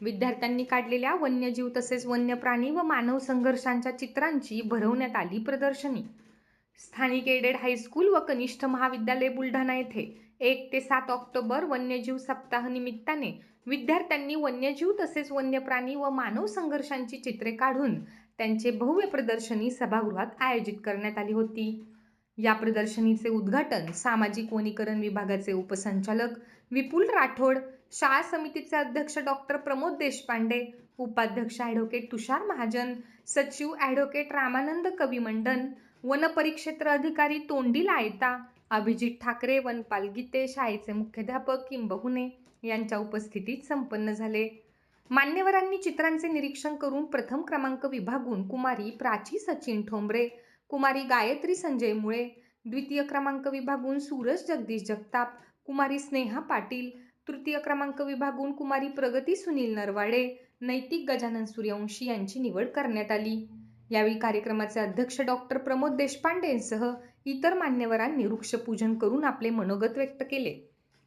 विद्यार्थ्यांनी काढलेल्या वन्यजीव तसेच वन्य प्राणी व मानव संघर्षांच्या चित्रांची भरवण्यात आली प्रदर्शनी. स्थानिक एडेड हायस्कूल व कनिष्ठ महाविद्यालय बुलढाणा येथे एक ते सात ऑक्टोबर वन्यजीव सप्ताहानिमित्ताने विद्यार्थ्यांनी वन्यजीव तसेच वन्य प्राणी व मानव संघर्षांची चित्रे काढून त्यांचे भव्य प्रदर्शनी सभागृहात आयोजित करण्यात आली होती. या प्रदर्शनीचे उद्घाटन सामाजिक वनीकरण विभागाचे उपसंचालक विपुल राठोड शाळा समितीचे अध्यक्ष डॉक्टर प्रमोद देशपांडे उपाध्यक्ष ॲडव्होकेट तुषार महाजन सचिव ॲडव्होकेट रामानंद कविमंडन वनपरिक्षेत्र अधिकारी तोंडी लायता अभिजित ठाकरे वनपाल गीते शाळेचे मुख्याध्यापक किंबहुने यांच्या उपस्थितीत संपन्न झाले. मान्यवरांनी चित्रांचे निरीक्षण करून प्रथम क्रमांक विभागून कुमारी प्राची सचिन ठोंबरे कुमारी गायत्री संजय मुळे द्वितीय क्रमांक विभागून सूरज जगदीश जगताप कुमारी स्नेहा पाटील तृतीय क्रमांक विभागून कुमारी प्रगती सुनील नरवाडे नैतिक गजानन सूर्यवंशी यांची निवड करण्यात आली. यावेळी कार्यक्रमाचे अध्यक्ष डॉक्टर प्रमोद देशपांडेंसह इतर मान्यवरांनी वृक्षपूजन करून आपले मनोगत व्यक्त केले.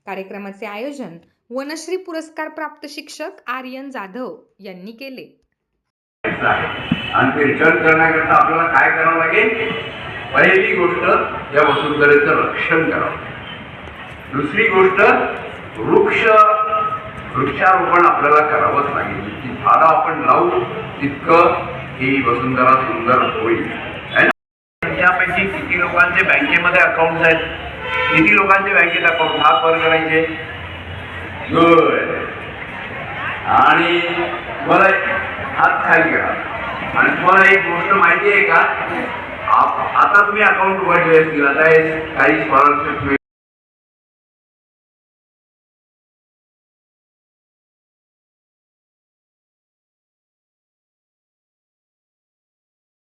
कार्यक्रमाचे आयोजन वनश्री पुरस्कार प्राप्त शिक्षक आर्यन जाधव यांनी केले. आणि रिटर्न करण्याकरता आपल्याला काय करावं लागेल? पहिली गोष्ट या वसुंधरेचं रक्षण करावं. दुसरी गोष्ट वृक्ष वृक्षारोपण आपल्याला करावंच लागेल. जितकी झाडं आपण लावू तितकं ही वसुंधरा सुंदर होईल. त्यापैकी किती लोकांचे बँकेमध्ये अकाउंट आहेत? किती लोकांचे बँकेत अकाउंट हात वर करायचे गुड. आणि मला हात खाली करा. आणि तुम्हाला एक गोष्ट माहिती आहे का? आता तुम्ही अकाउंट उघडले असतील काही स्कॉलरशिप